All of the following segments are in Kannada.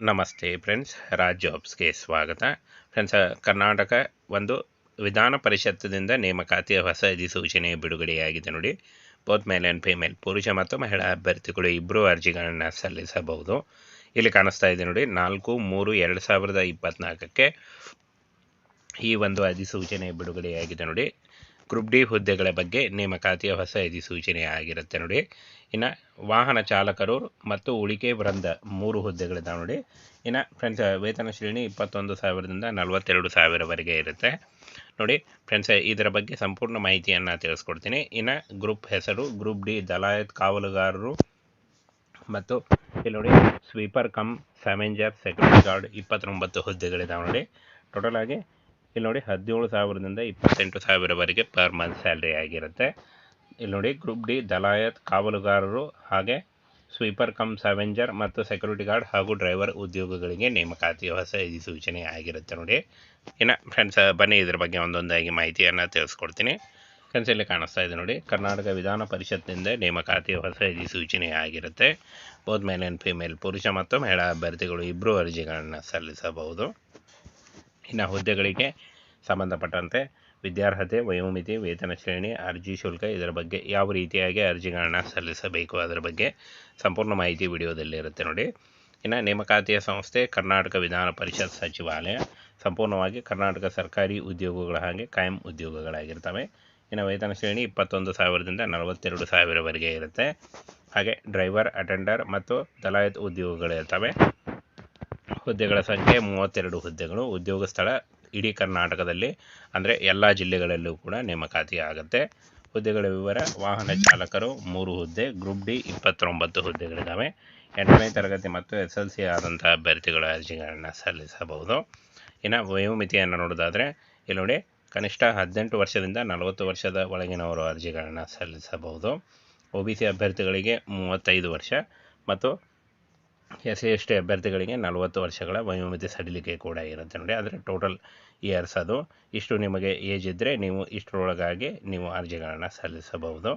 ನಮಸ್ತೆ ಫ್ರೆಂಡ್ಸ್, ರಾಜ್ ಜಾಬ್ಸ್ಗೆ ಸ್ವಾಗತ. ಫ್ರೆಂಡ್ಸ್, ಕರ್ನಾಟಕ ಒಂದು ವಿಧಾನ ಪರಿಷತ್ತಿನಿಂದ ನೇಮಕಾತಿಯ ಹೊಸ ಅಧಿಸೂಚನೆ ಬಿಡುಗಡೆಯಾಗಿದೆ ನೋಡಿ. ಬೋತ್ ಮೇಲ್ ಆ್ಯಂಡ್ ಫಿಮೇಲ್ ಪುರುಷ ಮತ್ತು ಮಹಿಳಾ ಅಭ್ಯರ್ಥಿಗಳು ಇಬ್ಬರು ಅರ್ಜಿಗಳನ್ನು ಸಲ್ಲಿಸಬಹುದು. ಇಲ್ಲಿ ಕಾಣಿಸ್ತಾ ಇದೆ ನೋಡಿ, ನಾಲ್ಕು, ಮೂರು, ಎರಡು ಸಾವಿರದ ಇಪ್ಪತ್ತ್ನಾಲ್ಕಕ್ಕೆ ಈ ಒಂದು ಅಧಿಸೂಚನೆ ಬಿಡುಗಡೆಯಾಗಿದೆ ನೋಡಿ. ಗ್ರೂಪ್ ಡಿ ಹುದ್ದೆಗಳ ಬಗ್ಗೆ ನೇಮಕಾತಿಯ ಹೊಸ ಅಧಿಸೂಚನೆ ಆಗಿರುತ್ತೆ ನೋಡಿ. ಇನ್ನು ವಾಹನ ಚಾಲಕರು ಮತ್ತು ಉಳಿಕೆ ವೃಂದ ಮೂರು ಹುದ್ದೆಗಳಿದ್ದಾವೆ ನೋಡಿ. ಇನ್ನು ಫ್ರೆಂಡ್ಸ್, ವೇತನ ಶ್ರೇಣಿ ಇಪ್ಪತ್ತೊಂದು ಸಾವಿರದಿಂದ ನಲವತ್ತೆರಡು ಸಾವಿರವರೆಗೆ ಇರುತ್ತೆ. ನೋಡಿ ಫ್ರೆಂಡ್ಸ್, ಇದರ ಬಗ್ಗೆ ಸಂಪೂರ್ಣ ಮಾಹಿತಿಯನ್ನು ತಿಳಿಸ್ಕೊಡ್ತೀನಿ. ಇನ್ನು ಗ್ರೂಪ್ ಹೆಸರು, ಗ್ರೂಪ್ ಡಿ ದಲಾಯತ್ ಕಾವಲುಗಾರರು ಮತ್ತು ಇಲ್ಲಿ ನೋಡಿ sweeper cum scavenger security guard ಇಪ್ಪತ್ತೊಂಬತ್ತು ಹುದ್ದೆಗಳಿದ್ದಾವೆ ನೋಡಿ. ಟೋಟಲ್ ಆಗಿ ಇಲ್ಲಿ ನೋಡಿ ಹದಿನೇಳು ಸಾವಿರದಿಂದ ಇಪ್ಪತ್ತೆಂಟು ಸಾವಿರವರೆಗೆ ಪರ್ ಮಂತ್ ಸ್ಯಾಲ್ರಿ ಆಗಿರುತ್ತೆ. ಇಲ್ಲಿ ನೋಡಿ ಗ್ರೂಪ್ ಡಿ ದಲಾಯತ್, ಕಾವಲುಗಾರರು ಹಾಗೆ ಸ್ವೀಪರ್ ಕಮ್ ಸವೆಂಜರ್ ಮತ್ತು ಸೆಕ್ಯೂರಿಟಿ ಗಾರ್ಡ್ ಹಾಗೂ ಡ್ರೈವರ್ ಉದ್ಯೋಗಗಳಿಗೆ ನೇಮಕಾತಿ ಹೊಸ ಅಧಿಸೂಚನೆ ಆಗಿರುತ್ತೆ ನೋಡಿ. ಇನ್ನು ಫ್ರೆಂಡ್ಸ್, ಬನ್ನಿ ಇದ್ರ ಬಗ್ಗೆ ಒಂದೊಂದಾಗಿ ಮಾಹಿತಿಯನ್ನು ತಿಳಿಸ್ಕೊಡ್ತೀನಿ. ಇಲ್ಲಿ ಕಾಣಿಸ್ತಾ ಇದೆ ನೋಡಿ, ಕರ್ನಾಟಕ ವಿಧಾನ ಪರಿಷತ್ನಿಂದ ನೇಮಕಾತಿ ಹೊಸ ಅಧಿಸೂಚನೆ ಆಗಿರುತ್ತೆ. ಬೋತ್ ಮೇಲ್ ಆ್ಯಂಡ್ ಫಿಮೇಲ್, ಪುರುಷ ಮತ್ತು ಮಹಿಳಾ ಅಭ್ಯರ್ಥಿಗಳು ಇಬ್ಬರು ಅರ್ಜಿಗಳನ್ನು ಸಲ್ಲಿಸಬಹುದು. ಇನ್ನು ಹುದ್ದೆಗಳಿಗೆ ಸಂಬಂಧಪಟ್ಟಂತೆ ವಿದ್ಯಾರ್ಹತೆ, ವಯೋಮಿತಿ, ವೇತನ ಶ್ರೇಣಿ, ಅರ್ಜಿ ಶುಲ್ಕ ಇದರ ಬಗ್ಗೆ ಯಾವ ರೀತಿಯಾಗಿ ಅರ್ಜಿಗಳನ್ನು ಸಲ್ಲಿಸಬೇಕು ಅದರ ಬಗ್ಗೆ ಸಂಪೂರ್ಣ ಮಾಹಿತಿ ವಿಡಿಯೋದಲ್ಲಿ ಇರುತ್ತೆ ನೋಡಿ. ಇನ್ನು ನೇಮಕಾತಿಯ ಸಂಸ್ಥೆ ಕರ್ನಾಟಕ ವಿಧಾನ ಪರಿಷತ್ ಸಚಿವಾಲಯ. ಸಂಪೂರ್ಣವಾಗಿ ಕರ್ನಾಟಕ ಸರ್ಕಾರಿ ಉದ್ಯೋಗಗಳ ಹಾಗೆ ಕಾಯಂ ಉದ್ಯೋಗಗಳಾಗಿರ್ತವೆ. ಇನ್ನು ವೇತನ ಶ್ರೇಣಿ ಇಪ್ಪತ್ತೊಂದು ಸಾವಿರದಿಂದ ನಲವತ್ತೆರಡು ಸಾವಿರವರೆಗೆ ಇರುತ್ತೆ. ಹಾಗೆ ಡ್ರೈವರ್, ಅಟೆಂಡರ್ ಮತ್ತು ದಲಾಯತ್ ಉದ್ಯೋಗಗಳಿರ್ತವೆ. ಹುದ್ದೆಗಳ ಸಂಖ್ಯೆ ಮೂವತ್ತೆರಡು ಹುದ್ದೆಗಳು. ಉದ್ಯೋಗ ಸ್ಥಳ ಇಡೀ ಕರ್ನಾಟಕದಲ್ಲಿ, ಅಂದರೆ ಎಲ್ಲ ಜಿಲ್ಲೆಗಳಲ್ಲೂ ಕೂಡ ನೇಮಕಾತಿ ಆಗುತ್ತೆ. ಹುದ್ದೆಗಳ ವಿವರ, ವಾಹನ ಚಾಲಕರು ಮೂರು ಹುದ್ದೆ, ಗ್ರೂಪ್ ಡಿ ಇಪ್ಪತ್ತೊಂಬತ್ತು ಹುದ್ದೆಗಳಿದ್ದಾವೆ ಎಂಟನೇ ತರಗತಿ ಮತ್ತು ಎಸ್ ಎಲ್ ಸಿ ಆದಂಥ ಅಭ್ಯರ್ಥಿಗಳ ಅರ್ಜಿಗಳನ್ನು ಸಲ್ಲಿಸಬಹುದು. ಇನ್ನು ವಯೋಮಿತಿಯನ್ನು ನೋಡೋದಾದರೆ, ಇಲ್ಲಿ ನೋಡಿ, ಕನಿಷ್ಠ ಹದಿನೆಂಟು ವರ್ಷದಿಂದ ನಲವತ್ತು ವರ್ಷದ ಒಳಗಿನವರು ಅರ್ಜಿಗಳನ್ನು ಸಲ್ಲಿಸಬಹುದು. ಒ ಬಿ ಸಿ ಅಭ್ಯರ್ಥಿಗಳಿಗೆ ಮೂವತ್ತೈದು ವರ್ಷ ಮತ್ತು ಎಸ್ ಸಿ ಎಸ್ ಟಿ ಅಭ್ಯರ್ಥಿಗಳಿಗೆ ನಲವತ್ತು ವರ್ಷಗಳ ವಯೋಮಿತಿ ಸಡಿಲಿಕೆ ಕೂಡ ಇರುತ್ತೆ ನೋಡಿ. ಆದರೆ ಟೋಟಲ್ ಇಯರ್ಸ್ ಅದು. ಇಷ್ಟು ನಿಮಗೆ ಏಜ್ ಇದ್ದರೆ ನೀವು ಇಷ್ಟರೊಳಗಾಗಿ ನೀವು ಅರ್ಜಿಗಳನ್ನು ಸಲ್ಲಿಸಬಹುದು.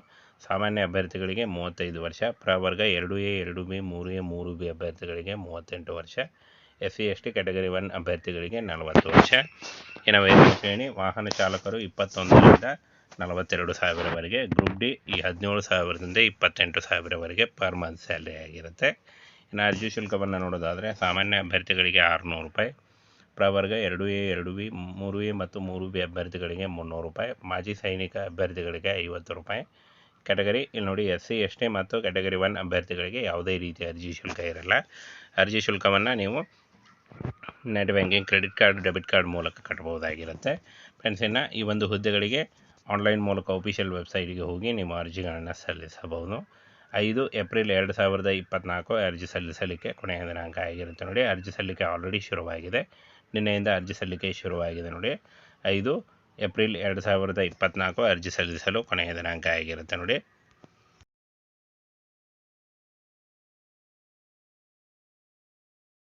ಸಾಮಾನ್ಯ ಅಭ್ಯರ್ಥಿಗಳಿಗೆ ಮೂವತ್ತೈದು ವರ್ಷ, ಪ್ರವರ್ಗ ಎರಡು ಎ, ಎರಡು ಬಿ, ಮೂರು ಎ, ಮೂರು ಬಿ ಅಭ್ಯರ್ಥಿಗಳಿಗೆ ಮೂವತ್ತೆಂಟು ವರ್ಷ S C S T category one ಅಭ್ಯರ್ಥಿಗಳಿಗೆ ನಲವತ್ತು ವರ್ಷ. ಇನ್ನು ವೇತನ ಶ್ರೇಣಿ, ವಾಹನ ಚಾಲಕರು ಇಪ್ಪತ್ತೊಂದರಿಂದ ನಲವತ್ತೆರಡು ಸಾವಿರವರೆಗೆ, ಗ್ರೂಪ್ ಡಿ ಈ ಹದಿನೇಳು ಸಾವಿರದಿಂದ ಇಪ್ಪತ್ತೆಂಟು ಸಾವಿರವರೆಗೆ ಪರ್ ಮಂತ್ ಸ್ಯಾಲ್ರಿ ಆಗಿರುತ್ತೆ. ಇನ್ನು ಅರ್ಜಿ ಶುಲ್ಕವನ್ನು ನೋಡೋದಾದರೆ ಸಾಮಾನ್ಯ ಅಭ್ಯರ್ಥಿಗಳಿಗೆ ಆರುನೂರು ರೂಪಾಯಿ, ಪ್ರವರ್ಗ ಎರಡು ಎ, ಎರಡು ಬಿ, ಮೂರು ಎ ಮತ್ತು ಮೂರು ಬಿ ಅಭ್ಯರ್ಥಿಗಳಿಗೆ ಮುನ್ನೂರು ರೂಪಾಯಿ, ಮಾಜಿ ಸೈನಿಕ ಅಭ್ಯರ್ಥಿಗಳಿಗೆ ಐವತ್ತು ರೂಪಾಯಿ. ಕ್ಯಾಟಗರಿ ಇಲ್ಲಿ ನೋಡಿ ಎಸ್ ಸಿ, ಎಸ್ ಟಿ ಮತ್ತು ಕ್ಯಾಟಗರಿ ಒನ್ ಅಭ್ಯರ್ಥಿಗಳಿಗೆ ಯಾವುದೇ ರೀತಿಯ ಅರ್ಜಿ ಶುಲ್ಕ ಇರಲ್ಲ. ಅರ್ಜಿ ಶುಲ್ಕವನ್ನು ನೀವು net banking, credit card, debit card ಮೂಲಕ ಕಟ್ಟಬಹುದಾಗಿರುತ್ತೆ ಫ್ರೆಂಡ್ಸ್ ಇನ್ನು ಈ ಒಂದು ಹುದ್ದೆಗಳಿಗೆ ಆನ್ಲೈನ್ ಮೂಲಕ ಅಫಿಷಿಯಲ್ ವೆಬ್ಸೈಟ್ಗೆ ಹೋಗಿ ನಿಮ್ಮ ಅರ್ಜಿಗಳನ್ನು ಸಲ್ಲಿಸಬಹುದು. ಐದು ಏಪ್ರಿಲ್ ಎರಡು ಸಾವಿರದ ಇಪ್ಪತ್ತ್ನಾಲ್ಕು ಅರ್ಜಿ ಸಲ್ಲಿಸಲಿಕ್ಕೆ ಕೊನೆಯ ದಿನಾಂಕ ಆಗಿರುತ್ತೆ ನೋಡಿ. ಅರ್ಜಿ ಸಲ್ಲಿಕೆ ಆಲ್ರೆಡಿ ಶುರುವಾಗಿದೆ. ನಿನ್ನೆಯಿಂದ ಅರ್ಜಿ ಸಲ್ಲಿಕೆ ಶುರುವಾಗಿದೆ ನೋಡಿ. ಐದು ಏಪ್ರಿಲ್ ಎರಡು ಸಾವಿರದ ಇಪ್ಪತ್ತ್ನಾಲ್ಕು ಅರ್ಜಿ ಸಲ್ಲಿಸಲು ಕೊನೆಯ ದಿನಾಂಕ ಆಗಿರುತ್ತೆ ನೋಡಿ.